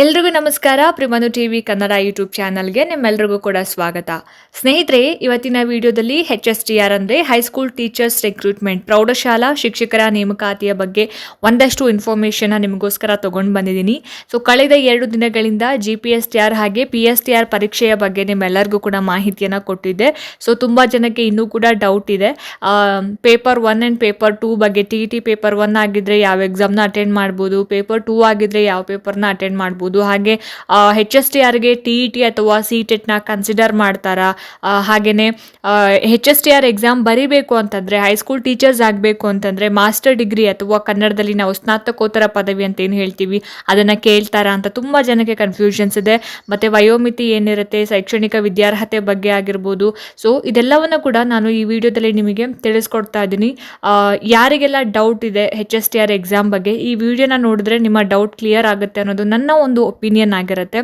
ಎಲ್ರಿಗೂ ನಮಸ್ಕಾರ. ಪ್ರಿಮನು ಟಿ ವಿ ಕನ್ನಡ ಯೂಟ್ಯೂಬ್ ಚಾನಲ್ಗೆ ನಿಮ್ಮೆಲ್ರಿಗೂ ಕೂಡ ಸ್ವಾಗತ. ಸ್ನೇಹಿತರೆ, ಇವತ್ತಿನ ವಿಡಿಯೋದಲ್ಲಿ ಹೆಚ್ ಎಸ್ ಟಿ ಆರ್ ಅಂದರೆ ಹೈಸ್ಕೂಲ್ ಟೀಚರ್ಸ್ ರಿಕ್ರೂಟ್ಮೆಂಟ್ ಪ್ರೌಢಶಾಲಾ ಶಿಕ್ಷಕರ ನೇಮಕಾತಿಯ ಬಗ್ಗೆ ಒಂದಷ್ಟು ಇನ್ಫಾರ್ಮೇಷನ್ನ ನಿಮಗೋಸ್ಕರ ತೊಗೊಂಡು ಬಂದಿದ್ದೀನಿ. ಸೊ ಕಳೆದ ಎರಡು ದಿನಗಳಿಂದ G P S T R ಹಾಗೆ ಪಿ ಎಸ್ ಟಿ ಆರ್ ಪರೀಕ್ಷೆಯ ಬಗ್ಗೆ ನಿಮ್ಮೆಲ್ಲರಿಗೂ ಕೂಡ ಮಾಹಿತಿಯನ್ನು ಕೊಟ್ಟಿದ್ದೆ. ಸೊ ತುಂಬ ಜನಕ್ಕೆ ಇನ್ನೂ ಕೂಡ ಡೌಟ್ ಇದೆ. Paper one and paper two ಬಗ್ಗೆ ಟಿ ಟಿ ಪೇಪರ್ ಒನ್ ಆಗಿದ್ದರೆ ಯಾವ ಎಕ್ಸಾಮ್ನ ಅಟೆಂಡ್ ಮಾಡ್ಬೋದು ಪೇಪರ್ ಟೂ ಆಗಿದ್ರೆ ಯಾವ ಪೇಪರ್ನ ಅಟೆಂಡ್ ಮಾಡ್ಬೋದು ಹಾಗೆ ಹೆಚ್ ಎಸ್ ಟಿ ಆರ್ಗೆ ಟಿ ಇ ಟಿ ಅಥವಾ ಸಿ ಟೆಟ್ನ ಕನ್ಸಿಡರ್ ಮಾಡ್ತಾರಾ? ಹಾಗೆಯೇ H S T R exam ಬರೀಬೇಕು ಅಂತಂದರೆ ಹೈಸ್ಕೂಲ್ ಟೀಚರ್ಸ್ ಆಗಬೇಕು ಅಂತಂದರೆ ಮಾಸ್ಟರ್ ಡಿಗ್ರಿ ಅಥವಾ ಕನ್ನಡದಲ್ಲಿ ನಾವು ಸ್ನಾತಕೋತ್ತರ ಪದವಿ ಅಂತ ಏನು ಹೇಳ್ತೀವಿ, ಅದನ್ನು ಕೇಳ್ತಾರಾ ಅಂತ ತುಂಬ ಜನಕ್ಕೆ ಕನ್ಫ್ಯೂಷನ್ಸ್ ಇದೆ. ಮತ್ತು ವಯೋಮಿತಿ ಏನಿರುತ್ತೆ, ಶೈಕ್ಷಣಿಕ ವಿದ್ಯಾರ್ಹತೆ ಬಗ್ಗೆ ಆಗಿರ್ಬೋದು. ಸೊ ಇದೆಲ್ಲವನ್ನು ಕೂಡ ನಾನು ಈ ವಿಡಿಯೋದಲ್ಲಿ ನಿಮಗೆ ತಿಳಿಸ್ಕೊಡ್ತಾ ಇದ್ದೀನಿ. ಯಾರಿಗೆಲ್ಲ ಡೌಟ್ ಇದೆ H S T R exam ಬಗ್ಗೆ, ಈ ವಿಡಿಯೋನ ನೋಡಿದ್ರೆ ನಿಮ್ಮ ಡೌಟ್ ಕ್ಲಿಯರ್ ಆಗುತ್ತೆ ಅನ್ನೋದು ನನ್ನ ಒಂದು ಒಪಿನಿಯನ್ ಆಗಿರುತ್ತೆ.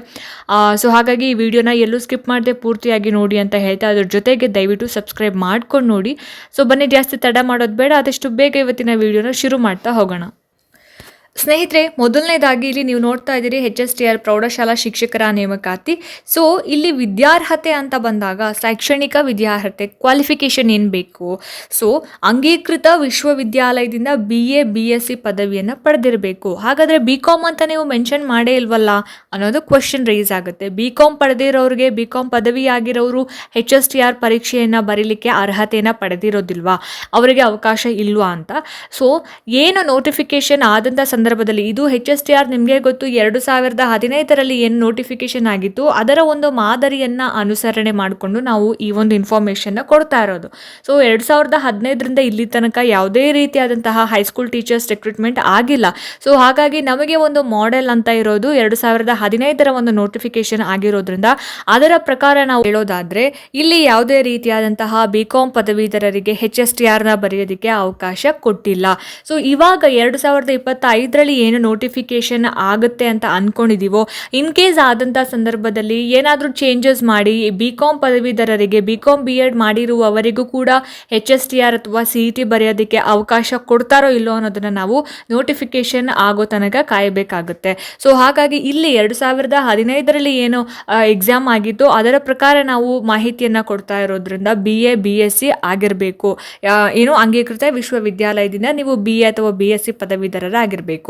ಸೊ ಹಾಗಾಗಿ ಈ ವಿಡಿಯೋನ ಎಲ್ಲೂ ಸ್ಕಿಪ್ ಮಾಡದೆ ಪೂರ್ತಿಯಾಗಿ ನೋಡಿ ಅಂತ ಹೇಳ್ತಾ ಅದ್ರ ಜೊತೆಗೆ ದಯವಿಟ್ಟು ಸಬ್ಸ್ಕ್ರೈಬ್ ಮಾಡ್ಕೊಂಡು ನೋಡಿ. ಸೊ ಬನ್ನಿ ಜಾಸ್ತಿ ತಡ ಮಾಡೋದು ಬೇಡ, ಆದಷ್ಟು ಬೇಗ ಇವತ್ತಿನ ವಿಡಿಯೋನ ಶುರು ಮಾಡ್ತಾ ಹೋಗೋಣ. ಸ್ನೇಹಿತರೆ, ಮೊದಲನೇದಾಗಿ ಇಲ್ಲಿ ನೀವು ನೋಡ್ತಾ ಇದ್ದೀರಿ ಎಚ್ ಎಸ್ ಟಿ ಆರ್ ಪ್ರೌಢಶಾಲಾ ಶಿಕ್ಷಕರ ನೇಮಕಾತಿ. ಸೊ ಇಲ್ಲಿ ವಿದ್ಯಾರ್ಹತೆ ಅಂತ ಬಂದಾಗ ಶೈಕ್ಷಣಿಕ ವಿದ್ಯಾರ್ಹತೆ ಕ್ವಾಲಿಫಿಕೇಷನ್ ಏನು ಬೇಕು? ಸೊ ಅಂಗೀಕೃತ ವಿಶ್ವವಿದ್ಯಾಲಯದಿಂದ B A B S C ಪದವಿಯನ್ನು ಪಡೆದಿರಬೇಕು. ಹಾಗಾದರೆ ಬಿ ಕಾಮ್ ಅಂತ ನೀವು ಮೆನ್ಷನ್ ಮಾಡೇ ಇಲ್ವಲ್ಲ? ಅನ್ನೋದು ಕ್ವಶನ್ ರೈಸ್ ಆಗುತ್ತೆ. ಬಿ ಕಾಮ್ ಪಡೆದಿರೋರಿಗೆ ಬಿ ಕಾಮ್ ಪದವಿ ಆಗಿರೋರು ಎಚ್ ಎಸ್ ಟಿ ಆರ್ ಪರೀಕ್ಷೆಯನ್ನು ಬರೀಲಿಕ್ಕೆ ಅರ್ಹತೆಯನ್ನು ಪಡೆದಿರೋದಿಲ್ವಾ? ಅವರಿಗೆ ಅವಕಾಶ ಇಲ್ವಾ ಅಂತ? ಸೊ ಏನು ನೋಟಿಫಿಕೇಶನ್ ಆದಂಥ ಸಂದರ್ಭದಲ್ಲಿ ಇದು ಹೆಚ್ ಎಸ್ ಟಿ ಆರ್ ನಿಮಗೆ ಗೊತ್ತು, ಎರಡು ಸಾವಿರದ ಹದಿನೈದರಲ್ಲಿ ಏನು ನೋಟಿಫಿಕೇಶನ್ ಆಗಿತ್ತು, ಅದರ ಒಂದು ಮಾದರಿಯನ್ನು ಅನುಸರಣೆ ಮಾಡಿಕೊಂಡು ನಾವು ಈ ಒಂದು ಇನ್ಫಾರ್ಮೇಷನ್ನ ಕೊಡ್ತಾ ಇರೋದು. ಸೊ ಎರಡು ಸಾವಿರದ ಹದಿನೈದರಿಂದ ಇಲ್ಲಿ ತನಕ ಯಾವುದೇ ರೀತಿಯಾದಂತಹ ಹೈಸ್ಕೂಲ್ ಟೀಚರ್ಸ್ ರಿಕ್ರೂಟ್ಮೆಂಟ್ ಆಗಿಲ್ಲ. ಸೊ ಹಾಗಾಗಿ ನಮಗೆ ಒಂದು ಮಾಡೆಲ್ ಅಂತ ಇರೋದು ಎರಡು ಸಾವಿರದ ಹದಿನೈದರ ಒಂದು ನೋಟಿಫಿಕೇಶನ್ ಆಗಿರೋದ್ರಿಂದ, ಅದರ ಪ್ರಕಾರ ನಾವು ಹೇಳೋದಾದರೆ, ಇಲ್ಲಿ ಯಾವುದೇ ರೀತಿಯಾದಂತಹ ಬಿ ಕಾಮ್ ಪದವೀಧರರಿಗೆ ಹೆಚ್ ಎಸ್ ಟಿ ಆರ್ನ ಬರೆಯೋದಕ್ಕೆ ಅವಕಾಶ ಕೊಟ್ಟಿಲ್ಲ. ಸೊ ಇವಾಗ ಎರಡು ಸಾವಿರದ ಇಪ್ಪತ್ತೈದರಲ್ಲಿ ಏನು ನೋಟಿಫಿಕೇಶನ್ ಆಗುತ್ತೆ ಅಂತ ಅಂದ್ಕೊಂಡಿದ್ದೀವೋ ಇನ್ ಕೇಸ್ ಆದಂಥ ಸಂದರ್ಭದಲ್ಲಿ ಏನಾದರೂ ಚೇಂಜಸ್ ಮಾಡಿ ಬಿ ಕಾಮ್ ಪದವೀಧರರಿಗೆ ಬಿ ಕಾಮ್ ಬಿ ಎಡ್ ಮಾಡಿರುವವರಿಗೂ ಕೂಡ ಎಚ್ ಎಸ್ ಟಿ ಆರ್ ಅಥವಾ ಸಿ ಇ ಟಿ ಬರೆಯೋದಕ್ಕೆ ಅವಕಾಶ ಕೊಡ್ತಾರೋ ಇಲ್ಲೋ ಅನ್ನೋದನ್ನು ನಾವು ನೋಟಿಫಿಕೇಶನ್ ಆಗೋ ತನಕ ಕಾಯಬೇಕಾಗುತ್ತೆ. ಸೊ ಹಾಗಾಗಿ ಇಲ್ಲಿ ಎರಡು ಸಾವಿರದ ಹದಿನೈದರಲ್ಲಿ ಏನು ಎಕ್ಸಾಮ್ ಆಗಿತ್ತು ಅದರ ಪ್ರಕಾರ ನಾವು ಮಾಹಿತಿಯನ್ನು ಕೊಡ್ತಾ ಇರೋದ್ರಿಂದ B A B S C ಆಗಿರಬೇಕು. ಏನು ಅಂಗೀಕೃತ ವಿಶ್ವವಿದ್ಯಾಲಯದಿಂದ ನೀವು ಬಿ ಎ ಅಥವಾ ಬಿ ಎಸ್ ಸಿ ಪದವೀಧರರಾಗಿರಬೇಕು.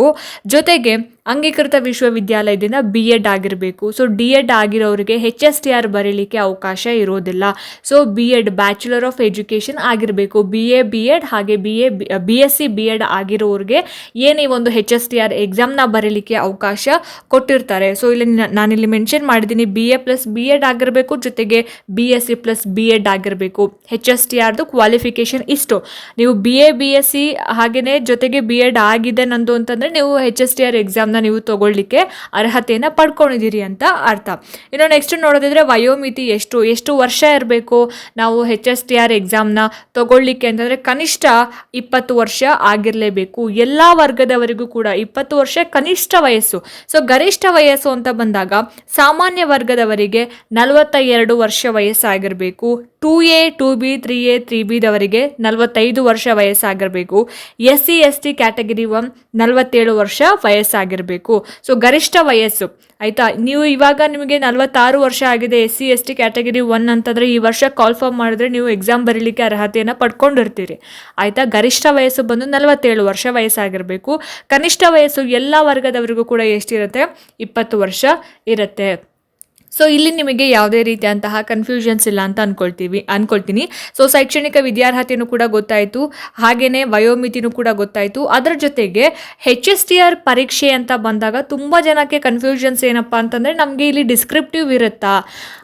ಜೊತೆಗೆ ಅಂಗೀಕೃತ ವಿಶ್ವವಿದ್ಯಾಲಯದಿಂದ ಬಿ ಎಡ್ ಆಗಿರಬೇಕು. ಸೊ ಡಿ ಎಡ್ ಆಗಿರೋರಿಗೆ ಹೆಚ್ ಎಸ್ ಟಿ ಆರ್ ಬರೀಲಿಕ್ಕೆ ಅವಕಾಶ ಇರೋದಿಲ್ಲ. So B ed bachelor of education ಆಗಿರಬೇಕು. ಬಿ ಎ ಬಿ ಎಡ್ ಹಾಗೆ B A B S C B ed ಆಗಿರೋರಿಗೆ ಏನೇ ಒಂದು ಹೆಚ್ ಎಸ್ ಟಿ ಆರ್ ಎಕ್ಸಾಮ್ನ ಬರೀಲಿಕ್ಕೆ ಅವಕಾಶ ಕೊಟ್ಟಿರ್ತಾರೆ. ಸೊ ಇಲ್ಲಿ ನಾನಿಲ್ಲಿ ಮೆನ್ಷನ್ ಮಾಡಿದ್ದೀನಿ B A plus B Ed ಆಗಿರಬೇಕು, ಜೊತೆಗೆ B S C plus B Ed ಆಗಿರಬೇಕು. ಹೆಚ್ ಎಸ್ ಟಿ ಆರ್ದು ಕ್ವಾಲಿಫಿಕೇಷನ್ ಇಷ್ಟು. ನೀವು B A B S C ಹಾಗೆಯೇ ಜೊತೆಗೆ ಬಿ ಎಡ್ ಆಗಿದೆ ನಂದು ಅಂತಂದರೆ ನೀವು ಹೆಚ್ ಎಸ್ ಟಿ ಆರ್ ಎಕ್ಸಾಮ್ನ ನೀವು ತಗೊಳ್ಳಿಕ್ಕೆ ಅರ್ಹತೆಯನ್ನು ಪಡ್ಕೊಂಡಿದ್ದೀರಿ ಅಂತ ಅರ್ಥ. ಇನ್ನು ನೆಕ್ಸ್ಟ್ ನೋಡೋದಿದ್ರೆ ವಯೋಮಿತಿ ಎಷ್ಟು ಎಷ್ಟು ವರ್ಷ ಇರಬೇಕು? ನಾವು ಹೆಚ್ ಎಸ್ ಟಿ ಆರ್ ಎಕ್ಸಾಮ್ನ ತಗೊಳ್ಳಿಕ್ಕೆ ಅಂತಂದರೆ ಕನಿಷ್ಠ ಇಪ್ಪತ್ತು ವರ್ಷ ಆಗಿರಲೇಬೇಕು. ಎಲ್ಲ ವರ್ಗದವರಿಗೂ ಕೂಡ ಇಪ್ಪತ್ತು ವರ್ಷ ಕನಿಷ್ಠ ವಯಸ್ಸು. ಸೊ ಗರಿಷ್ಠ ವಯಸ್ಸು ಅಂತ ಬಂದಾಗ ಸಾಮಾನ್ಯ ವರ್ಗದವರಿಗೆ ನಲವತ್ತ ಎರಡು ವರ್ಷ ವಯಸ್ಸಾಗಿರಬೇಕು. Two A, two B, three A three ಬಿದವರಿಗೆ ನಲವತ್ತೈದು ವರ್ಷ ವಯಸ್ಸಾಗಿರಬೇಕು. S C, S T category one ನಲವತ್ತೇಳು ವರ್ಷ ವಯಸ್ಸಾಗಿರಬೇಕು. ಸೊ ಗರಿಷ್ಠ ವಯಸ್ಸು. ಆಯಿತಾ? ನೀವು ಇವಾಗ ನಿಮಗೆ ನಲವತ್ತಾರು ವರ್ಷ ಆಗಿದೆ S C S T category one ಅಂತಂದರೆ ಈ ವರ್ಷ ಕಾಲ್ ಫಾರ್ಮ್ ಮಾಡಿದ್ರೆ ನೀವು ಎಕ್ಸಾಮ್ ಬರೀಲಿಕ್ಕೆ ಅರ್ಹತೆಯನ್ನು ಪಡ್ಕೊಂಡಿರ್ತೀರಿ. ಆಯಿತಾ? ಗರಿಷ್ಠ ವಯಸ್ಸು ಬಂದು ನಲವತ್ತೇಳು ವರ್ಷ ವಯಸ್ಸಾಗಿರಬೇಕು. ಕನಿಷ್ಠ ವಯಸ್ಸು ಎಲ್ಲ ವರ್ಗದವರಿಗೂ ಕೂಡ ಎಷ್ಟಿರುತ್ತೆ? ಇಪ್ಪತ್ತು ವರ್ಷ ಇರುತ್ತೆ. ಸೊ ಇಲ್ಲಿ ನಿಮಗೆ ಯಾವುದೇ ರೀತಿಯಂತಹ ಕನ್ಫ್ಯೂಷನ್ಸ್ ಇಲ್ಲ ಅಂತ ಅನ್ಕೊಳ್ತೀವಿ, ಅನ್ಕೊಳ್ತೀನಿ. ಸೊ ಶೈಕ್ಷಣಿಕ ವಿದ್ಯಾರ್ಹತೆಯೂ ಕೂಡ ಗೊತ್ತಾಯಿತು ಹಾಗೆಯೇ ವಯೋಮಿತಿನೂ ಕೂಡ ಗೊತ್ತಾಯಿತು. ಅದರ ಜೊತೆಗೆ ಹೆಚ್ ಎಸ್ ಟಿ ಆರ್ ಪರೀಕ್ಷೆ ಅಂತ ಬಂದಾಗ ತುಂಬ ಜನಕ್ಕೆ ಕನ್ಫ್ಯೂಷನ್ಸ್ ಏನಪ್ಪ ಅಂತಂದರೆ ನಮಗೆ ಇಲ್ಲಿ ಡಿಸ್ಕ್ರಿಪ್ಟಿವ್ ಇರುತ್ತಾ?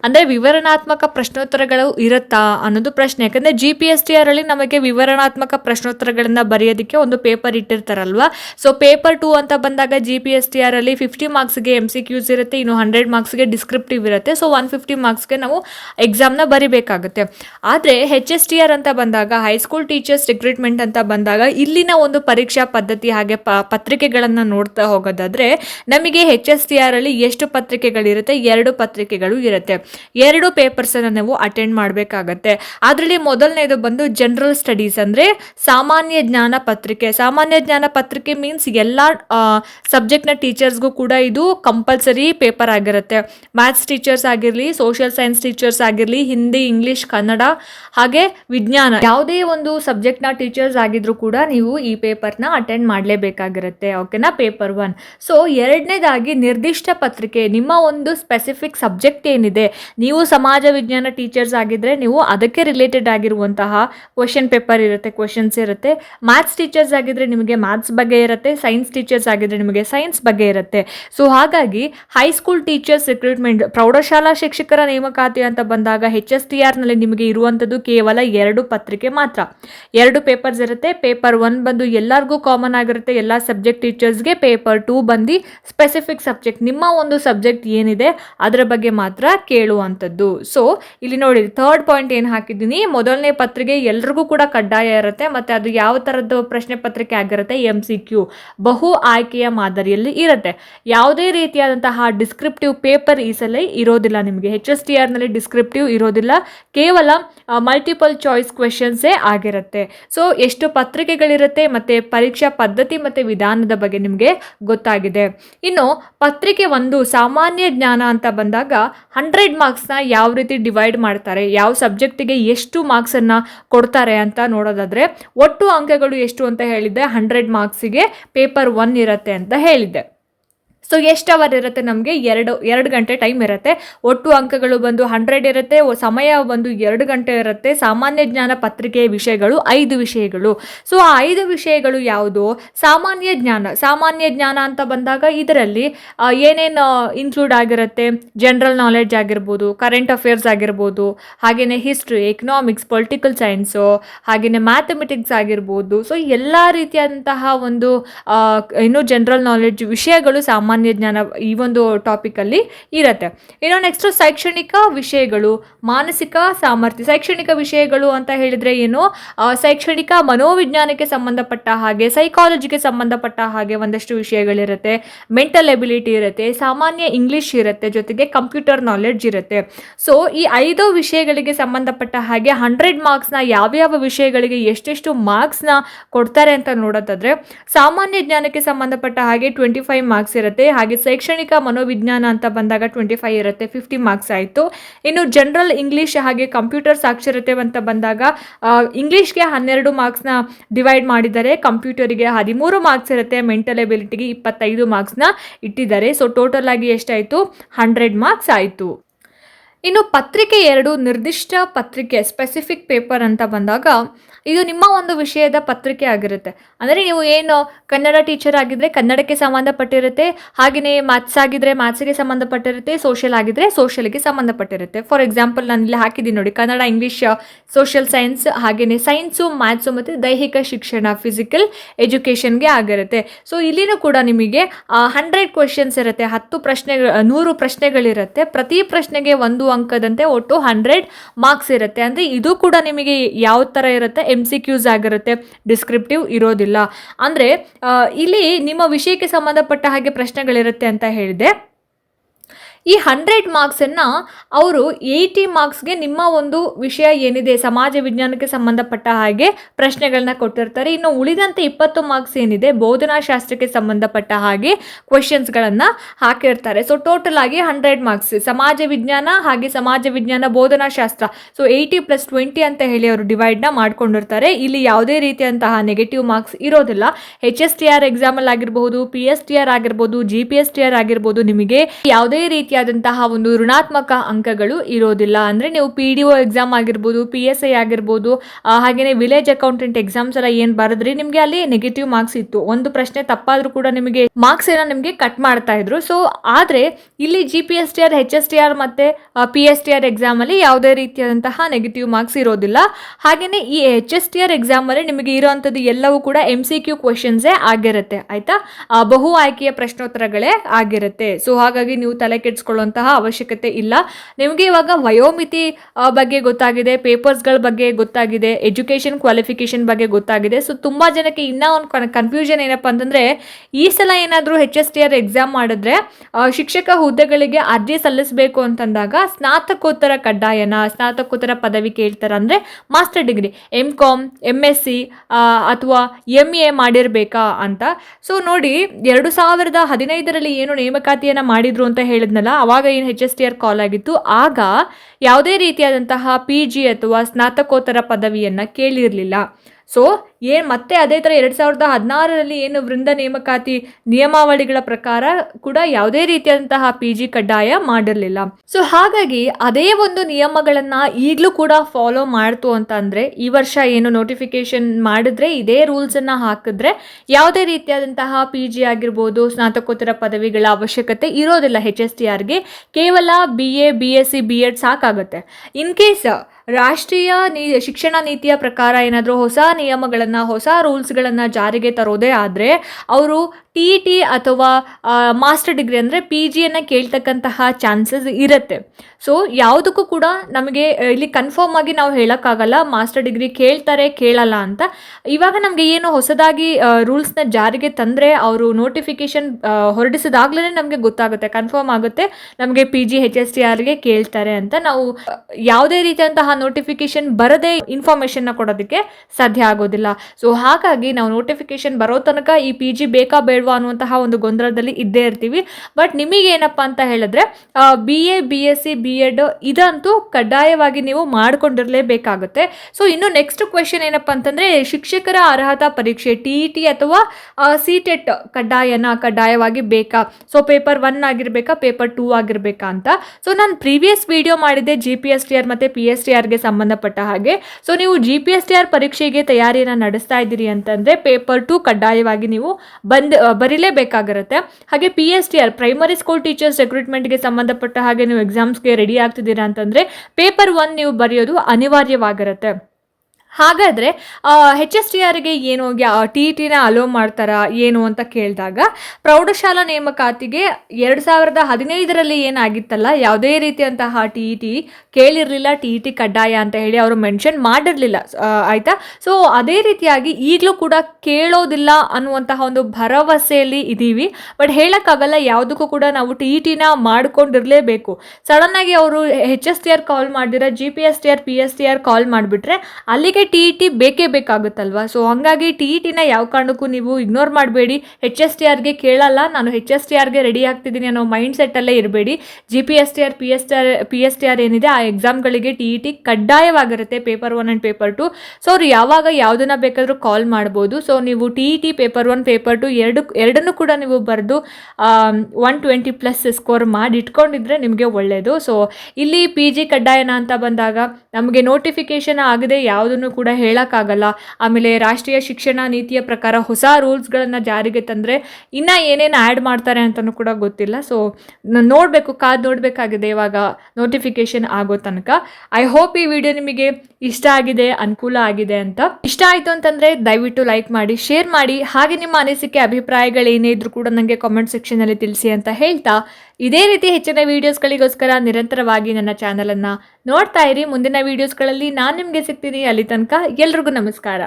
ಅಂದರೆ ವಿವರಣಾತ್ಮಕ ಪ್ರಶ್ನೋತ್ತರಗಳು ಇರುತ್ತಾ ಅನ್ನೋದು ಪ್ರಶ್ನೆ. ಯಾಕಂದರೆ ಜಿ ಪಿ ಎಸ್ ಟಿ ಆರಲ್ಲಿ ನಮಗೆ ವಿವರಣಾತ್ಮಕ ಪ್ರಶ್ನೋತ್ತರಗಳನ್ನು ಬರೆಯೋದಕ್ಕೆ ಒಂದು ಪೇಪರ್ ಇಟ್ಟಿರ್ತಾರಲ್ವ? ಸೊ ಪೇಪರ್ ಟೂ ಅಂತ ಬಂದಾಗ ಜಿ ಪಿ ಎಸ್ ಟಿ ಆರಲ್ಲಿ ಫಿಫ್ಟಿ ಮಾರ್ಕ್ಸ್ಗೆ ಎಂ ಸಿ ಕ್ಯೂಸ್ ಇರುತ್ತೆ, ಇನ್ನು ಹಂಡ್ರೆಡ್ ಮಾರ್ಕ್ಸ್ಗೆ ಡಿಸ್ಕ್ರಿಪ್ಟಿವ್ ಇರುತ್ತೆ. ಸೊ ಒನ್ ಫಿಫ್ಟಿ ಮಾರ್ಕ್ಸ್ಗೆ ನಾವು ಎಕ್ಸಾಮ್ನ ಬರಿಬೇಕಾಗುತ್ತೆ. ಆದರೆ ಹೆಚ್ ಎಸ್ ಟಿ ಆರ್ ಅಂತ ಬಂದಾಗ ಹೈಸ್ಕೂಲ್ ಟೀಚರ್ಸ್ ರಿಕ್ರೂಟ್ಮೆಂಟ್ ಅಂತ ಬಂದಾಗ, ಇಲ್ಲಿನ ಒಂದು ಪರೀಕ್ಷಾ ಪದ್ಧತಿ ಹಾಗೆ ಪ, ಪತ್ರಿಕೆಗಳನ್ನು ನೋಡ್ತಾ ಹೋಗೋದಾದ್ರೆ, ನಮಗೆ ಹೆಚ್ ಎಸ್ ಟಿ ಆರ್ ಅಲ್ಲಿ ಎಷ್ಟು ಪತ್ರಿಕೆಗಳಿರುತ್ತೆ? ಎರಡು ಪತ್ರಿಕೆಗಳು ಇರುತ್ತೆ. ಎರಡು ಪೇಪರ್ಸನ್ನು ನೀವು ಅಟೆಂಡ್ ಮಾಡಬೇಕಾಗತ್ತೆ. ಅದರಲ್ಲಿ ಮೊದಲನೇದು ಬಂದು ಜನರಲ್ ಸ್ಟಡೀಸ್ ಅಂದರೆ, ಸಾಮಾನ್ಯ ಜ್ಞಾನ ಪತ್ರಿಕೆ. ಸಾಮಾನ್ಯ ಜ್ಞಾನ ಪತ್ರಿಕೆ ಮೀನ್ಸ್ ಎಲ್ಲ ಸಬ್ಜೆಕ್ಟ್ನ ಟೀಚರ್ಸ್ಗೂ ಕೂಡ ಇದು ಕಂಪಲ್ಸರಿ ಪೇಪರ್ ಆಗಿರುತ್ತೆ. ಮ್ಯಾಥ್ಸ್ ಟೀಚರ್ಸ್ ಆಗಿರಲಿ ಸೋಷಿಯಲ್ ಸೈನ್ಸ್ ಟೀಚರ್ಸ್ ಆಗಿರಲಿ, ಹಿಂದಿ ಇಂಗ್ಲಿಷ್ ಕನ್ನಡ, ಹಾಗೆ ವಿಜ್ಞಾನ, ಯಾವುದೇ ಒಂದು ಸಬ್ಜೆಕ್ಟ್ನ ಟೀಚರ್ಸ್ ಆಗಿದ್ರು ಕೂಡ ನೀವು ಈ ಪೇಪರ್ನ ಅಟೆಂಡ್ ಮಾಡಲೇಬೇಕಾಗಿರುತ್ತೆ ಓಕೆನಾ ಪೇಪರ್ ಒನ್ ಸೊ ಎರಡನೇದಾಗಿ ನಿರ್ದಿಷ್ಟ ಪತ್ರಿಕೆ, ನಿಮ್ಮ ಒಂದು ಸ್ಪೆಸಿಫಿಕ್ ಸಬ್ಜೆಕ್ಟ್ ಏನಿದೆ, ನೀವು ಸಮಾಜ ವಿಜ್ಞಾನ ಟೀಚರ್ಸ್ ಆಗಿದ್ರೆ ನೀವು ಅದಕ್ಕೆ ರಿಲೇಟೆಡ್ ಆಗಿರುವಂತಹ ಕ್ವಶನ್ ಪೇಪರ್ ಇರುತ್ತೆ ಕ್ವಶನ್ಸ್ ಇರುತ್ತೆ. ಮ್ಯಾಥ್ಸ್ ಟೀಚರ್ಸ್ ಆಗಿದ್ರೆ ನಿಮಗೆ ಮ್ಯಾಥ್ಸ್ ಬಗ್ಗೆ ಇರುತ್ತೆ ಸೈನ್ಸ್ ಟೀಚರ್ಸ್ ಆಗಿದ್ರೆ ನಿಮಗೆ ಸೈನ್ಸ್ ಬಗ್ಗೆ ಇರುತ್ತೆ. ಸೊ ಹಾಗಾಗಿ ಹೈಸ್ಕೂಲ್ ಟೀಚರ್ಸ್ ರಿಕ್ರೂಟ್ಮೆಂಟ್ ಪ್ರೌಢಶಾಲಾ ಶಿಕ್ಷಕರ ನೇಮಕಾತಿ ಅಂತ ಬಂದಾಗ ಹೆಚ್ ಎಸ್ ಟಿ ಆರ್ನಲ್ಲಿ ನಿಮಗೆ ಇರುವಂಥದ್ದು ಕೇವಲ ಎರಡು ಪತ್ರಿಕೆ ಮಾತ್ರ. ಎರಡು ಪೇಪರ್ಸ್ ಇರುತ್ತೆ. ಪೇಪರ್ ಒನ್ ಬಂದು ಎಲ್ಲರಿಗೂ ಕಾಮನ್ ಆಗಿರುತ್ತೆ. ಎಲ್ಲ ಸಬ್ಜೆಕ್ಟ್ ಟೀಚರ್ಸ್ಗೆ ಪೇಪರ್ ಟೂ ಬಂದು ಸ್ಪೆಸಿಫಿಕ್ ಸಬ್ಜೆಕ್ಟ್ ನಿಮ್ಮ ಒಂದು ಸಬ್ಜೆಕ್ಟ್ ಏನಿದೆ ಅದರ ಬಗ್ಗೆ ಮಾತ್ರ ಕೇಳುವಂಥದ್ದು. ಸೊ ಇಲ್ಲಿ ನೋಡಿ ಥರ್ಡ್ ಪಾಯಿಂಟ್ ಏನು ಹಾಕಿದ್ದೀನಿ? ಮೊದಲನೇ ಪತ್ರಿಕೆ ಎಲ್ರಿಗೂ ಕೂಡ ಕಡ್ಡಾಯ ಇರುತ್ತೆ. ಮತ್ತು ಅದು ಯಾವ ಥರದ್ದು ಪ್ರಶ್ನೆ ಪತ್ರಿಕೆ ಆಗಿರುತ್ತೆ? ಎಂ ಸಿ ಕ್ಯೂ ಬಹು ಆಯ್ಕೆಯ ಮಾದರಿಯಲ್ಲಿ ಇರುತ್ತೆ. ಯಾವುದೇ ರೀತಿಯಾದಂತಹ ಡಿಸ್ಕ್ರಿಪ್ಟಿವ್ ಪೇಪರ್ ಈ ಸಲ ಇರೋದಿಲ್ಲ ನಿಮಗೆ. ಹೆಚ್ ಎಸ್ ಟಿ ಆರ್ನಲ್ಲಿ ಡಿಸ್ಕ್ರಿಪ್ಟಿವ್ ಇರೋದಿಲ್ಲ. ಕೇವಲ ಮಲ್ಟಿಪಲ್ ಚಾಯ್ಸ್ ಕ್ವೆಶನ್ಸೇ ಆಗಿರುತ್ತೆ. ಸೊ ಎಷ್ಟು ಪತ್ರಿಕೆಗಳಿರುತ್ತೆ ಮತ್ತು ಪರೀಕ್ಷಾ ಪದ್ಧತಿ ಮತ್ತು ವಿಧಾನದ ಬಗ್ಗೆ ನಿಮಗೆ ಗೊತ್ತಾಗಿದೆ. ಇನ್ನು, ಪತ್ರಿಕೆ ಒಂದು ಸಾಮಾನ್ಯ ಜ್ಞಾನ ಅಂತ ಬಂದಾಗ ಹಂಡ್ರೆಡ್ ಮಾರ್ಕ್ಸ್ನ ಯಾವ ರೀತಿ ಡಿವೈಡ್ ಮಾಡ್ತಾರೆ, ಯಾವ ಸಬ್ಜೆಕ್ಟಿಗೆ ಎಷ್ಟು ಮಾರ್ಕ್ಸನ್ನು ಕೊಡ್ತಾರೆ ಅಂತ ನೋಡೋದಾದರೆ, ಒಟ್ಟು ಅಂಕಗಳು ಎಷ್ಟು ಅಂತ ಹೇಳಿದ್ದೆ ಹಂಡ್ರೆಡ್ ಮಾರ್ಕ್ಸಿಗೆ ಪೇಪರ್ ಒನ್ ಇರುತ್ತೆ ಅಂತ ಹೇಳಿದ್ದೆ. ಸೊ ಎಷ್ಟು ಅವರ್ ಇರುತ್ತೆ ನಮಗೆ? ಎರಡು ಎರಡು ಗಂಟೆ ಟೈಮ್ ಇರುತ್ತೆ. ಒಟ್ಟು ಅಂಕಗಳು ಬಂದು ಹಂಡ್ರೆಡ್ ಇರುತ್ತೆ. ಸಮಯ ಬಂದು ಎರಡು ಗಂಟೆ ಇರುತ್ತೆ. ಸಾಮಾನ್ಯ ಜ್ಞಾನ ಪತ್ರಿಕೆಯ ವಿಷಯಗಳು ಐದು ವಿಷಯಗಳು. ಸೊ ಆ ಐದು ವಿಷಯಗಳು ಯಾವುದು? ಸಾಮಾನ್ಯ ಜ್ಞಾನ. ಸಾಮಾನ್ಯ ಜ್ಞಾನ ಅಂತ ಬಂದಾಗ ಇದರಲ್ಲಿ ಏನೇನು ಇನ್ಕ್ಲೂಡ್ ಆಗಿರುತ್ತೆ? ಜನರಲ್ ನಾಲೆಡ್ಜ್ ಆಗಿರ್ಬೋದು ಕರೆಂಟ್ ಅಫೇರ್ಸ್ ಆಗಿರ್ಬೋದು ಹಾಗೆಯೇ ಹಿಸ್ಟ್ರಿ ಎಕನಾಮಿಕ್ಸ್ ಪೊಲಿಟಿಕಲ್ ಸೈನ್ಸು ಹಾಗೆಯೇ ಮ್ಯಾಥಮೆಟಿಕ್ಸ್ ಆಗಿರ್ಬೋದು. ಸೊ ಎಲ್ಲ ರೀತಿಯಾದಂತಹ ಒಂದು ಏನು ಜನರಲ್ ನಾಲೆಡ್ಜ್ ವಿಷಯಗಳು ಸಾಮಾನ್ಯ ಜ್ಞಾನ ಈ ಒಂದು ಟಾಪಿಕಲ್ಲಿ ಇರುತ್ತೆ. ಇನ್ನು ನೆಕ್ಸ್ಟ್ ಶೈಕ್ಷಣಿಕ ವಿಷಯಗಳು, ಮಾನಸಿಕ ಸಾಮರ್ಥ್ಯ, ಶೈಕ್ಷಣಿಕ ವಿಷಯಗಳು ಅಂತ ಹೇಳಿದ್ರೆ ಏನು? ಶೈಕ್ಷಣಿಕ ಮನೋವಿಜ್ಞಾನಕ್ಕೆ ಸಂಬಂಧಪಟ್ಟ ಹಾಗೆ ಸೈಕಾಲಜಿಗೆ ಸಂಬಂಧಪಟ್ಟ ಹಾಗೆ ಒಂದಷ್ಟು ವಿಷಯಗಳಿರುತ್ತೆ. ಮೆಂಟಲ್ ಎಬಿಲಿಟಿ ಇರುತ್ತೆ, ಸಾಮಾನ್ಯ ಇಂಗ್ಲಿಷ್ ಇರುತ್ತೆ, ಜೊತೆಗೆ ಕಂಪ್ಯೂಟರ್ ನಾಲೆಡ್ಜ್ ಇರುತ್ತೆ. ಸೊ ಈ ಐದು ವಿಷಯಗಳಿಗೆ ಸಂಬಂಧಪಟ್ಟ ಹಾಗೆ ಹಂಡ್ರೆಡ್ ಮಾರ್ಕ್ಸ್ನ ಯಾವ್ಯಾವ ವಿಷಯಗಳಿಗೆ ಎಷ್ಟೆಷ್ಟು ಮಾರ್ಕ್ಸ್ನ ಕೊಡ್ತಾರೆ ಅಂತ ನೋಡೋದಾದ್ರೆ, ಸಾಮಾನ್ಯ ಜ್ಞಾನಕ್ಕೆ ಸಂಬಂಧಪಟ್ಟ ಹಾಗೆ ಟ್ವೆಂಟಿ ಫೈವ್ ಮಾರ್ಕ್ಸ್ ಇರುತ್ತೆ. ಹಾಗೆ ಶೈಕ್ಷಣಿಕ ಮನೋವಿಜ್ಞಾನ ಅಂತ ಬಂದಾಗ ಟ್ವೆಂಟಿ ಫೈವ್ ಇರುತ್ತೆ ಫಿಫ್ಟಿ ಮಾರ್ಕ್ಸ್ ಆಯಿತು. ಇನ್ನು ಜನರಲ್ ಇಂಗ್ಲೀಷ್ ಹಾಗೆ ಕಂಪ್ಯೂಟರ್ ಸಾಕ್ಷರತೆ ಅಂತ ಬಂದಾಗ ಇಂಗ್ಲೀಷ್ಗೆ ಹನ್ನೆರಡು ಮಾರ್ಕ್ಸ್ನ ಡಿವೈಡ್ ಮಾಡಿದ್ದಾರೆ ಕಂಪ್ಯೂಟರಿಗೆ ಹದಿಮೂರು ಮಾರ್ಕ್ಸ್ ಇರುತ್ತೆ ಮೆಂಟಲ್ ಎಬಿಲಿಟಿಗೆ ಇಪ್ಪತ್ತೈದು ಮಾರ್ಕ್ಸ್ನ ಇಟ್ಟಿದ್ದಾರೆ. ಸೊ ಟೋಟಲ್ ಆಗಿ ಎಷ್ಟಾಯಿತು? ಹಂಡ್ರೆಡ್ ಮಾರ್ಕ್ಸ್ ಆಯಿತು. ಇನ್ನು ಪತ್ರಿಕೆ ಎರಡು ನಿರ್ದಿಷ್ಟ ಪತ್ರಿಕೆ ಸ್ಪೆಸಿಫಿಕ್ ಪೇಪರ್ ಅಂತ ಬಂದಾಗ ಇದು ನಿಮ್ಮ ಒಂದು ವಿಷಯದ ಪತ್ರಿಕೆ ಆಗಿರುತ್ತೆ. ಅಂದರೆ ನೀವು ಏನು ಕನ್ನಡ ಟೀಚರ್ ಆಗಿದ್ದರೆ ಕನ್ನಡಕ್ಕೆ ಸಂಬಂಧಪಟ್ಟಿರುತ್ತೆ, ಹಾಗೆಯೇ ಮ್ಯಾಥ್ಸ್ ಆಗಿದ್ದರೆ ಮ್ಯಾಥ್ಸ್ಗೆ ಸಂಬಂಧಪಟ್ಟಿರುತ್ತೆ ಸೋಷಿಯಲ್ ಆಗಿದ್ದರೆ ಸೋಷಿಯಲ್ಗೆ ಸಂಬಂಧಪಟ್ಟಿರುತ್ತೆ. ಫಾರ್ ಎಕ್ಸಾಂಪಲ್ ನಾನು ಇಲ್ಲಿ ಹಾಕಿದ್ದೀನಿ ನೋಡಿ, ಕನ್ನಡ ಇಂಗ್ಲೀಷ್ ಸೋಷಿಯಲ್ ಸೈನ್ಸ್ ಹಾಗೆಯೇ ಸೈನ್ಸು ಮ್ಯಾಥ್ಸು ಮತ್ತು ದೈಹಿಕ ಶಿಕ್ಷಣ ಫಿಸಿಕಲ್ ಎಜುಕೇಷನ್ಗೆ ಆಗಿರುತ್ತೆ. ಸೊ ಇಲ್ಲಿನೂ ಕೂಡ ನಿಮಗೆ ಹಂಡ್ರೆಡ್ ಕ್ವೆಶನ್ಸ್ ಇರುತ್ತೆ, ಹತ್ತು ಪ್ರಶ್ನೆಗಳು ನೂರು ಪ್ರಶ್ನೆಗಳಿರುತ್ತೆ. ಪ್ರತಿ ಪ್ರಶ್ನೆಗೆ ಒಂದು ಅಂಕದಂತೆ ಒಟ್ಟು ಹಂಡ್ರೆಡ್ ಮಾರ್ಕ್ಸ್ ಇರುತ್ತೆ. ಅಂದರೆ ಇದು ಕೂಡ ನಿಮಗೆ ಯಾವ ಥರ ಇರುತ್ತೆ? ಎಂ ಸಿ ಕ್ಯೂಸ್ ಆಗಿರುತ್ತೆ. ಡಿಸ್ಕ್ರಿಪ್ಟಿವ್ ಇರೋದಿಲ್ಲ. ಅಂದರೆ ಇಲ್ಲಿ ನಿಮ್ಮ ವಿಷಯಕ್ಕೆ ಸಂಬಂಧಪಟ್ಟ ಹಾಗೆ ಪ್ರಶ್ನೆಗಳಿರುತ್ತೆ ಅಂತ ಹೇಳಿದೆ. ಈ ಹಂಡ್ರೆಡ್ ಮಾರ್ಕ್ಸನ್ನು ಅವರು ಏಯ್ಟಿ ಮಾರ್ಕ್ಸ್ಗೆ ನಿಮ್ಮ ಒಂದು ವಿಷಯ ಏನಿದೆ, ಸಮಾಜ ವಿಜ್ಞಾನಕ್ಕೆ ಸಂಬಂಧಪಟ್ಟ ಹಾಗೆ ಪ್ರಶ್ನೆಗಳನ್ನ ಕೊಟ್ಟಿರ್ತಾರೆ. ಇನ್ನು ಉಳಿದಂತೆ ಇಪ್ಪತ್ತು ಮಾರ್ಕ್ಸ್ ಏನಿದೆ ಬೋಧನಾಶಾಸ್ತ್ರಕ್ಕೆ ಸಂಬಂಧಪಟ್ಟ ಹಾಗೆ ಕ್ವೆಶನ್ಸ್ಗಳನ್ನು ಹಾಕಿರ್ತಾರೆ. ಸೊ ಟೋಟಲ್ ಆಗಿ ಹಂಡ್ರೆಡ್ ಮಾರ್ಕ್ಸ್ ಸಮಾಜ ವಿಜ್ಞಾನ ಹಾಗೆ ಸಮಾಜ ವಿಜ್ಞಾನ ಬೋಧನಾಶಾಸ್ತ್ರ ಸೊ ಏಯ್ಟಿ ಪ್ಲಸ್ ಟ್ವೆಂಟಿ ಅಂತ ಹೇಳಿ ಅವರು ಡಿವೈಡ್ನ ಮಾಡ್ಕೊಂಡಿರ್ತಾರೆ. ಇಲ್ಲಿ ಯಾವುದೇ ರೀತಿಯಂತಹ ನೆಗೆಟಿವ್ ಮಾರ್ಕ್ಸ್ ಇರೋದಿಲ್ಲ. ಎಚ್ ಎಸ್ ಟಿ ಆರ್ ಎಕ್ಸಾಮಲ್ ಆಗಿರಬಹುದು ಪಿ ಎಸ್ ಟಿ ಆರ್ ಆಗಿರ್ಬೋದು G P S T R ಆಗಿರ್ಬೋದು, ನಿಮಗೆ ಯಾವುದೇ ರೀತಿಯಾದಂತಹ ಒಂದು ಋಣಾತ್ಮಕ ಅಂಕಗಳು ಇರೋದಿಲ್ಲ. ಅಂದರೆ ನೀವು ಪಿ ಡಿ ಒ ಎಕ್ಸಾಮ್ ಆಗಿರ್ಬೋದು ಪಿ ಎಸ್ ಐ ಆಗಿರ್ಬೋದು ಹಾಗೆಯೇ ವಿಲೇಜ್ ಅಕೌಂಟೆಂಟ್ ಎಕ್ಸಾಮ್ಸ್ ಎಲ್ಲ ಏನು ಬರೆದ್ರಿ, ನಿಮಗೆ ಅಲ್ಲಿ ನೆಗೆಟಿವ್ ಮಾರ್ಕ್ಸ್ ಇತ್ತು. ಒಂದು ಪ್ರಶ್ನೆ ತಪ್ಪಾದರೂ ಕೂಡ ನಿಮಗೆ ಮಾರ್ಕ್ಸ್ ಏನೋ ನಿಮಗೆ ಕಟ್ ಮಾಡ್ತಾ ಇದ್ರು. ಸೊ ಆದರೆ ಇಲ್ಲಿ G P S T R H S T R ಮತ್ತು ಪಿ ಎಸ್ ಟಿ ಆರ್ ಎಕ್ಸಾಮಲ್ಲಿ ಯಾವುದೇ ರೀತಿಯಾದಂತಹ ನೆಗೆಟಿವ್ ಮಾರ್ಕ್ಸ್ ಇರೋದಿಲ್ಲ. ಹಾಗೆಯೇ ಈ ಎಚ್ ಎಸ್ ಟಿ ಆರ್ ಎಕ್ಸಾಮಲ್ಲಿ ನಿಮಗೆ ಇರೋವಂಥದ್ದು ಎಲ್ಲವೂ ಕೂಡ ಎಂ ಸಿ ಕ್ಯೂ ಕ್ವಶನ್ಸೇ ಆಗಿರುತ್ತೆ. ಆಯಿತಾ? ಬಹು ಆಯ್ಕೆಯ ಪ್ರಶ್ನೋತ್ತರಗಳೇ ಆಗಿರುತ್ತೆ. ಸೊ ಹಾಗಾಗಿ ನೀವು ತಲೆ ಕೆಡ್ಸ್ಕೊಂಡು ಮಾಡಿಸ್ಕೊಳ್ಳುವಂತಹ ಅವಶ್ಯಕತೆ ಇಲ್ಲ. ನಿಮಗೆ ಇವಾಗ ವಯೋಮಿತಿ ಬಗ್ಗೆ ಗೊತ್ತಾಗಿದೆ ಪೇಪರ್ಸ್ಗಳ ಬಗ್ಗೆ ಗೊತ್ತಾಗಿದೆ ಎಜುಕೇಷನ್ ಕ್ವಾಲಿಫಿಕೇಷನ್ ಬಗ್ಗೆ ಗೊತ್ತಾಗಿದೆ. ಸೊ ತುಂಬ ಜನಕ್ಕೆ ಇನ್ನೂ ಒಂದು ಕನ್ಫ್ಯೂಷನ್ ಏನಪ್ಪ ಅಂತಂದರೆ, ಈ ಸಲ ಏನಾದರೂ H S T R exam ಮಾಡಿದ್ರೆ ಶಿಕ್ಷಕ ಹುದ್ದೆಗಳಿಗೆ ಅರ್ಜಿ ಸಲ್ಲಿಸಬೇಕು ಅಂತಂದಾಗ ಸ್ನಾತಕೋತ್ತರ ಕಡ್ಡಾಯನ, ಸ್ನಾತಕೋತ್ತರ ಪದವಿ ಕೇಳ್ತಾರೆ ಅಂದರೆ master degree M Com M S C ಅಥವಾ ಎಂ ಎ ಮಾಡಿರಬೇಕಾ ಅಂತ. ಸೊ ನೋಡಿ, ಎರಡು ಸಾವಿರದ ಹದಿನೈದರಲ್ಲಿ ಏನು ನೇಮಕಾತಿಯನ್ನು ಮಾಡಿದ್ರು ಅಂತ ಹೇಳಿದ್ನಲ್ಲ ಅವಾಗ ಏನು H S T R call ಆಗಿತ್ತು, ಆಗ ಯಾವುದೇ ರೀತಿಯಾದಂತಹ ಪಿ ಜಿ ಅಥವಾ ಸ್ನಾತಕೋತ್ತರ ಪದವಿಯನ್ನು ಕೇಳಿರಲಿಲ್ಲ. ಸೊ ಏನು ಮತ್ತೆ ಅದೇ ಥರ ಎರಡು ಸಾವಿರದ ಹದಿನಾರರಲ್ಲಿ ಏನು ವೃಂದ ನೇಮಕಾತಿ ನಿಯಮಾವಳಿಗಳ ಪ್ರಕಾರ ಕೂಡ ಯಾವುದೇ ರೀತಿಯಾದಂತಹ ಪಿ ಜಿ ಕಡ್ಡಾಯ ಮಾಡಿರಲಿಲ್ಲ. ಸೊ ಹಾಗಾಗಿ ಅದೇ ಒಂದು ನಿಯಮಗಳನ್ನು ಈಗಲೂ ಕೂಡ ಫಾಲೋ ಮಾಡ್ತು ಅಂತ ಈ ವರ್ಷ ಏನು ನೋಟಿಫಿಕೇಶನ್ ಮಾಡಿದ್ರೆ, ಇದೇ ರೂಲ್ಸನ್ನು ಹಾಕಿದ್ರೆ ಯಾವುದೇ ರೀತಿಯಾದಂತಹ ಪಿ ಜಿ ಆಗಿರ್ಬೋದು, ಸ್ನಾತಕೋತ್ತರ ಪದವಿಗಳ ಅವಶ್ಯಕತೆ ಇರೋದಿಲ್ಲ ಹೆಚ್ ಎಸ್ ಟಿ ಆರ್ಗೆ ಕೇವಲ B A B S C B Ed ಸಾಕಾಗುತ್ತೆ. ಇನ್ ಕೇಸ್ ರಾಷ್ಟ್ರೀಯ ನೀ, ಶಿಕ್ಷಣ ನೀತಿಯ ಪ್ರಕಾರ ಏನಾದರೂ ಹೊಸ ನಿಯಮಗಳನ್ನು ಹೊಸ ರೂಲ್ಸ್ಗಳನ್ನು ಜಾರಿಗೆ ತರೋದೇ ಆದರೆ ಅವರು ಟಿ ಟಿ ಅಥವಾ ಮಾಸ್ಟರ್ ಡಿಗ್ರಿ ಅಂದರೆ ಪಿ ಜಿಯನ್ನು ಕೇಳ್ತಕ್ಕಂತಹ ಚಾನ್ಸಸ್ ಇರುತ್ತೆ. ಸೊ ಯಾವುದಕ್ಕೂ ಕೂಡ ನಮಗೆ ಇಲ್ಲಿ ಕನ್ಫರ್ಮ್ ಆಗಿ ನಾವು ಹೇಳೋಕ್ಕಾಗಲ್ಲ, ಮಾಸ್ಟರ್ ಡಿಗ್ರಿ ಕೇಳ್ತಾರೆ, ಕೇಳಲ್ಲ ಅಂತ. ಇವಾಗ ನಮಗೆ ಏನು ಹೊಸದಾಗಿ ರೂಲ್ಸ್ನ ಜಾರಿಗೆ ತಂದರೆ ಅವರು ನೋಟಿಫಿಕೇಶನ್ ಹೊರಡಿಸಿದಾಗಲೇ ನಮಗೆ ಗೊತ್ತಾಗುತ್ತೆ ಕನ್ಫರ್ಮ್ ಆಗುತ್ತೆ, ನಮಗೆ P G H S T ಆರ್ಗೆ ಕೇಳ್ತಾರೆ ಅಂತ. ನಾವು ಯಾವುದೇ ರೀತಿಯಂತಹ ನೋಟಿಫಿಕೇಶನ್ ಬರದೇ ಇನ್ಫಾರ್ಮೇಷನ್ನ ಕೊಡೋದಕ್ಕೆ ಸಾಧ್ಯ ಆಗೋದಿಲ್ಲ. ಸೊ ಹಾಗಾಗಿ ನಾವು ನೋಟಿಫಿಕೇಶನ್ ಬರೋ ತನಕ ಈ ಪಿ ಜಿ ಬೇಕಾ ಬೇಡವಾ ಅನ್ನುವಂತಹ ಒಂದು ಗೊಂದಲದಲ್ಲಿ ಇದ್ದೇ ಇರ್ತೀವಿ. ಬಟ್ ನಿಮಗೇನಪ್ಪ ಅಂತ ಹೇಳಿದ್ರೆ B A B S C B Ed ಇದಂತೂ ಕಡ್ಡಾಯವಾಗಿ ನೀವು ಮಾಡ್ಕೊಂಡಿರಲೇಬೇಕಾಗುತ್ತೆ. ಸೊ ಇನ್ನು ನೆಕ್ಸ್ಟ್ ಕ್ವೆಶನ್ ಏನಪ್ಪ ಅಂತಂದರೆ, ಶಿಕ್ಷಕರ ಅರ್ಹತಾ ಪರೀಕ್ಷೆ ಟಿ ಇ ಟಿ ಅಥವಾ ಸಿ ಟೆಟ್ ಕಡ್ಡಾಯನ ಕಡ್ಡಾಯವಾಗಿ ಬೇಕಾ? ಸೊ ಪೇಪರ್ ಒನ್ ಆಗಿರಬೇಕಾ ಪೇಪರ್ ಟೂ ಆಗಿರಬೇಕಾ ಅಂತ. ಸೊ ನಾನು ಪ್ರೀವಿಯಸ್ ವಿಡಿಯೋ ಮಾಡಿದ್ದೆ G P S T R ಮತ್ತು ಪಿ ಎಸ್ ಟಿ ಆರ್ಗೆ ಸಂಬಂಧಪಟ್ಟ ಹಾಗೆ. ಸೊ ನೀವು G P S T R ಪರೀಕ್ಷೆಗೆ ತಯಾರಿಯನ್ನು ನಡೆಸ್ತಾ ಇದ್ದೀರಿ ಅಂತಂದರೆ ಪೇಪರ್ ಟು ಕಡ್ಡಾಯವಾಗಿ ನೀವು ಬಂದ್ ಬರೀಲೇಬೇಕಾಗಿರುತ್ತೆ. ಹಾಗೆ P S T R primary school teachers ರೆಕ್ರೂಟ್ಮೆಂಟ್ಗೆ ಸಂಬಂಧಪಟ್ಟ ಹಾಗೆ ನೀವು ಎಕ್ಸಾಮ್ಸ್ಗೆ ರೆಡಿ ಆಗ್ತಿದ್ದೀರಾ ಅಂತಂದರೆ ಪೇಪರ್ ಒನ್ ನೀವು ಬರೆಯೋದು ಅನಿವಾರ್ಯವಾಗಿರುತ್ತೆ. ಹಾಗಾದರೆ ಹೆಚ್ ಎಸ್ ಟಿ ಆರ್ಗೆ ಏನು ಟಿ ಇ ಟಿನ ಅಲೋ ಮಾಡ್ತಾರಾ, ಏನು ಅಂತ ಕೇಳಿದಾಗ, ಪ್ರೌಢಶಾಲಾ ನೇಮಕಾತಿಗೆ ಎರಡು ಸಾವಿರದ ಹದಿನೈದರಲ್ಲಿ ಏನಾಗಿತ್ತಲ್ಲ, ಯಾವುದೇ ರೀತಿಯಂತಹ ಟಿ ಇ ಟಿ ಕೇಳಿರಲಿಲ್ಲ ಟಿ ಇ ಟಿ ಕಡ್ಡಾಯ ಅಂತ ಹೇಳಿ ಅವರು ಮೆನ್ಷನ್ ಮಾಡಿರಲಿಲ್ಲ ಆಯಿತಾ? ಸೊ ಅದೇ ರೀತಿಯಾಗಿ ಈಗಲೂ ಕೂಡ ಕೇಳೋದಿಲ್ಲ ಅನ್ನುವಂತಹ ಒಂದು ಭರವಸೆಯಲ್ಲಿ ಇದ್ದೀವಿ ಬಟ್ ಹೇಳೋಕ್ಕಾಗಲ್ಲ, ಯಾವುದಕ್ಕೂ ಕೂಡ ನಾವು ಟಿ ಇ ಟಿನ ಮಾಡ್ಕೊಂಡಿರಲೇಬೇಕು. ಸಡನ್ನಾಗಿ ಅವರು H S T R call ಮಾಡಿದ್ರೆ G P S T R P S T R call ಮಾಡಿಬಿಟ್ರೆ, ಅಲ್ಲಿಗೆ ಟಿ ಇ ಟಿ ಬೇಕೇ ಬೇಕಾಗುತ್ತಲ್ವಾ? ಸೊ ಹಂಗಾಗಿ ಟಿ ಇ ಟಿನ ಯಾವ ಕಾರಣಕ್ಕೂ ನೀವು ಇಗ್ನೋರ್ ಮಾಡಬೇಡಿ. ಹೆಚ್ ಎಸ್ ಟಿ ಆರ್ಗೆ ಕೇಳಲ್ಲ. ನಾನು ಹೆಚ್ ಎಸ್ ಟಿ ಆರ್ಗೆ ರೆಡಿ ಆಗ್ತಿದ್ದೀನಿ ಅನ್ನೋ ಮೈಂಡ್ ಸೆಟ್ಟಲ್ಲೇ ಇರಬೇಡಿ. G P S T R P S T R P S T R ಏನಿದೆ, ಆ ಎಕ್ಸಾಮ್ಗಳಿಗೆ T E T ಕಡ್ಡಾಯವಾಗಿರುತ್ತೆ paper one and paper two so ಅವ್ರು ಯಾವಾಗ ಯಾವುದನ್ನ ಬೇಕಾದರೂ ಕಾಲ್ ಮಾಡ್ಬೋದು. ಸೊ ನೀವು T E T paper one paper two ಎರಡು, ಎರಡನ್ನೂ ಕೂಡ ನೀವು ಬರೆದು ಒನ್ ಟ್ವೆಂಟಿ ಪ್ಲಸ್ ಸ್ಕೋರ್ ಮಾಡಿ ಇಟ್ಕೊಂಡಿದ್ರೆ ನಿಮಗೆ ಒಳ್ಳೆಯದು ಸೊ ಇಲ್ಲಿ ಪಿ ಜಿ ಕಡ್ಡಾಯನ ಅಂತ ಬಂದಾಗ ನಮಗೆ ನೋಟಿಫಿಕೇಶನ್ ಆಗದೆ ಯಾವುದನ್ನು ಕೂಡ ಹೇಳೋಕ್ಕಾಗಲ್ಲ. ಆಮೇಲೆ ರಾಷ್ಟ್ರೀಯ ಶಿಕ್ಷಣ ನೀತಿಯ ಪ್ರಕಾರ ಹೊಸ ರೂಲ್ಸ್ಗಳನ್ನು ಜಾರಿಗೆ ತಂದರೆ ಇನ್ನೂ ಏನೇನು ಆ್ಯಡ್ ಮಾಡ್ತಾರೆ ಅಂತಲೂ ಕೂಡ ಗೊತ್ತಿಲ್ಲ. ಸೊ ನೋಡಬೇಕು, ಕಾದು ನೋಡಬೇಕಾಗಿದೆ ಇವಾಗ ನೋಟಿಫಿಕೇಶನ್ ಆಗೋ ತನಕ. ಐ ಹೋಪ್ ಈ ವಿಡಿಯೋ ನಿಮಗೆ ಇಷ್ಟ ಆಗಿದೆ, ಅನುಕೂಲ ಆಗಿದೆ ಅಂತ. ಇಷ್ಟ ಆಯಿತು ಅಂತಂದರೆ ದಯವಿಟ್ಟು ಲೈಕ್ ಮಾಡಿ ಶೇರ್ ಮಾಡಿ. ಹಾಗೆ ನಿಮ್ಮ ಅನಿಸಿಕೆ ಅಭಿಪ್ರಾಯಗಳೇನೇ ಇದ್ರೂ ಕೂಡ ನನಗೆ ಕಾಮೆಂಟ್ ಸೆಕ್ಷನಲ್ಲಿ ತಿಳಿಸಿ ಅಂತ ಹೇಳ್ತಾ. ಇದೇ ರೀತಿ ಹೆಚ್ಚಿನ ವೀಡಿಯೋಸ್ಗಳಿಗೋಸ್ಕರ ನಿರಂತರವಾಗಿ ನನ್ನ ಚಾನಲನ್ನು ನೋಡ್ತಾ ಇರಿ ಮುಂದಿನ ವೀಡಿಯೋಸ್ಗಳಲ್ಲಿ ನಾನು ನಿಮಗೆ ಸಿಗ್ತೀನಿ ಅಲ್ಲಿ ತನಕ ಎಲ್ರಿಗೂ ನಮಸ್ಕಾರ.